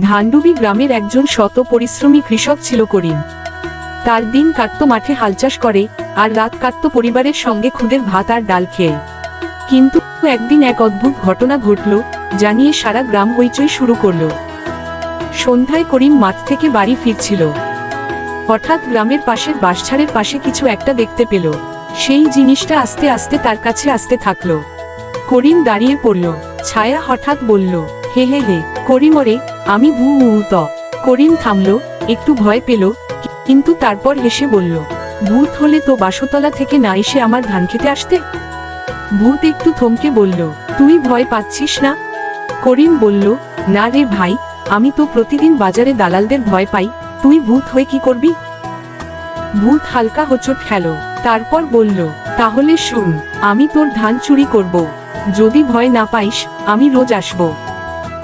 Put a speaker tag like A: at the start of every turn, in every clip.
A: ধানডুবি গ্রামের একজন শত পরিশ্রমী কৃষক ছিল করিম। তার দিন কাটত মাঠে হাল চাষ করে, আর রাত কাটত পরিবারের সঙ্গে খুদের ভাত আর ডাল খেয়ে। কিন্তু একদিন এক অদ্ভুত ঘটনা ঘটল জানিয়ে সারা গ্রাম হইচই শুরু করল। সন্ধ্যায় করিম মাঠ থেকে বাড়ি ফিরছিল। হঠাৎ গ্রামের পাশের বাঁশঝাড়ের পাশে কিছু একটা দেখতে পেল। সেই জিনিসটা আস্তে আস্তে তার কাছে আসতে থাকল। করিম দাঁড়িয়ে পড়ল। ছায়া হঠাৎ বলল হে হে হে করিম ওরে আমি ভু ত করিম থামল, একটু ভয় পেল, কিন্তু তারপর হেসে বলল, ভূত হলে তো বাসতলা থেকে না এসে আমার ধান খেতে আসতে? ভূত একটু থমকে বলল, তুই ভয় পাচ্ছিস না? করিম বলল, না রে ভাই, আমি তো প্রতিদিন বাজারে দালালদের ভয় পাই, তুই ভূত হয়ে কি করবি? ভূত হালকা হোঁচট খেল, তারপর বলল, তাহলে শুন, আমি তোর ধান চুরি করব। যদি ভয় না পাইস, আমি রোজ আসব।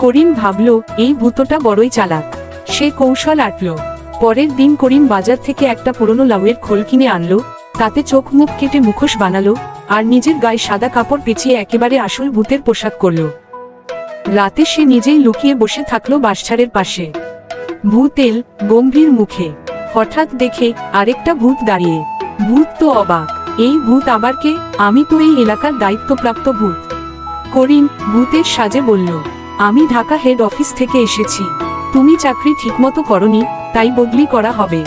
A: করিম ভাবল, এই ভূতটা বড়ই চালাক। সে কৌশল আটল। পরের দিন করিম বাজার থেকে একটা পুরনো লাউয়ের খোল কিনে আনলো, তাতে চোখ মুখ কেটে মুখোশ বানালো, আর নিজের গায়ে সাদা কাপড় পেঁচিয়ে একেবারে আসল ভূতের পোশাক করল। রাতে সে নিজেই লুকিয়ে বসে থাকল বাঁশঝাড়ের পাশে। ভূত এল গম্ভীর মুখে। হঠাৎ দেখে আরেকটা ভূত দাঁড়িয়ে। ভূত তো অবাক। এই ভূত আবার কে? আমি তো এই এলাকার দায়িত্বপ্রাপ্ত ভূত। করিম ভূতের সাজে বলল আমি ঢাকা হেড অফিস থেকে এসেছি। তুমি চাকরি ঠিকমতো করনি, তাই বদলি করা হবে।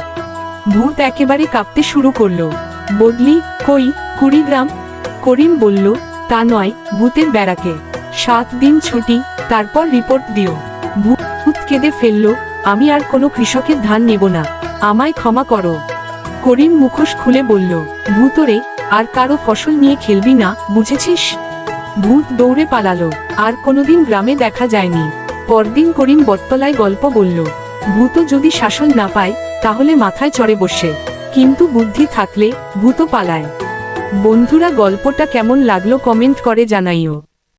A: ভূত একেবারে কাঁপতে শুরু করল। বদলি, কই, কুড়িগ্রাম? করিম বলল, তা নয়, ভূতের ব্যারাকে। সাত দিন ছুটি, তারপর রিপোর্ট দিও। ভূত কেঁদে ফেলল, আমি আর কোনো কৃষকের ধান নেব না, আমায় ক্ষমা করো। করিম মুখোশ খুলে বলল, ভূতরে, আর কারও ফসল নিয়ে খেলবি না, বুঝেছিস? ভূত দৌড়ে পালালো, আর কোনোদিন গ্রামে দেখা যায়নি। পরদিন করিম বটতলায় গল্প বলল, ভূত যদি শাসন না পায়, তাহলে মাথায় চড়ে বসে। কিন্তু বুদ্ধি থাকলে ভূত পালায়। বন্ধুরা, গল্পটা কেমন লাগল কমেন্ট করে জানাইও।